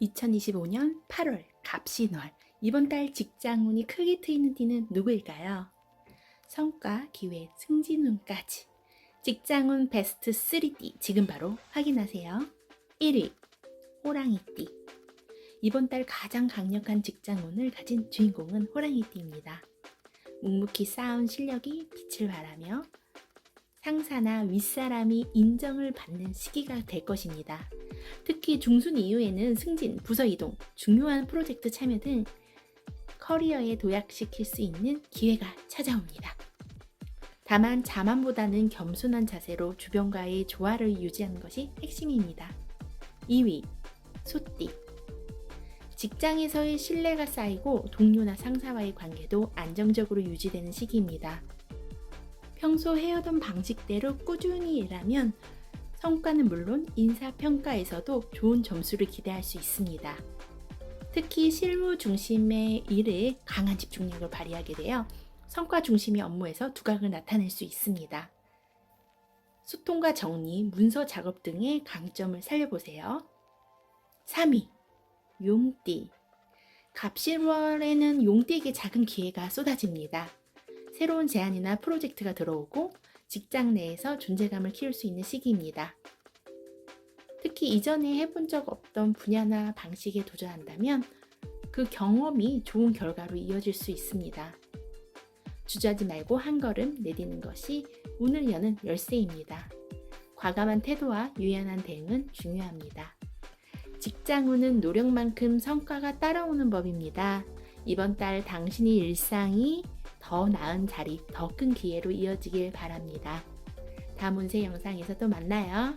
2025년 8월 갑신월 이번 달 직장운이 크게 트이는 띠는 누구일까요? 성과, 기회, 승진운까지 직장운 베스트 3띠 지금 바로 확인하세요. 1위 호랑이띠 이번 달 가장 강력한 직장운을 가진 주인공은 호랑이띠입니다. 묵묵히 쌓은 실력이 빛을 발하며 상사나 윗사람이 인정을 받는 시기가 될 것입니다. 특히 중순 이후에는 승진, 부서 이동, 중요한 프로젝트 참여 등 커리어에 도약시킬 수 있는 기회가 찾아옵니다. 다만 자만보다는 겸손한 자세로 주변과의 조화를 유지하는 것이 핵심입니다. 2위, 소띠. 직장에서의 신뢰가 쌓이고 동료나 상사와의 관계도 안정적으로 유지되는 시기입니다. 평소 해오던 방식대로 꾸준히 일하면 성과는 물론 인사평가에서도 좋은 점수를 기대할 수 있습니다. 특히 실무 중심의 일에 강한 집중력을 발휘하게 되어 성과 중심의 업무에서 두각을 나타낼 수 있습니다. 소통과 정리, 문서 작업 등의 강점을 살려보세요. 3위, 용띠. 갑실월에는 용띠에게 작은 기회가 쏟아집니다. 새로운 제안이나 프로젝트가 들어오고 직장 내에서 존재감을 키울 수 있는 시기입니다. 특히 이전에 해본 적 없던 분야나 방식에 도전한다면 그 경험이 좋은 결과로 이어질 수 있습니다. 주저하지 말고 한 걸음 내디는 것이 운을 여는 열쇠입니다. 과감한 태도와 유연한 대응은 중요합니다. 직장운은 노력만큼 성과가 따라오는 법입니다. 이번 달 당신의 일상이 더 나은 자리, 더 큰 기회로 이어지길 바랍니다. 다음 운세 영상에서 또 만나요.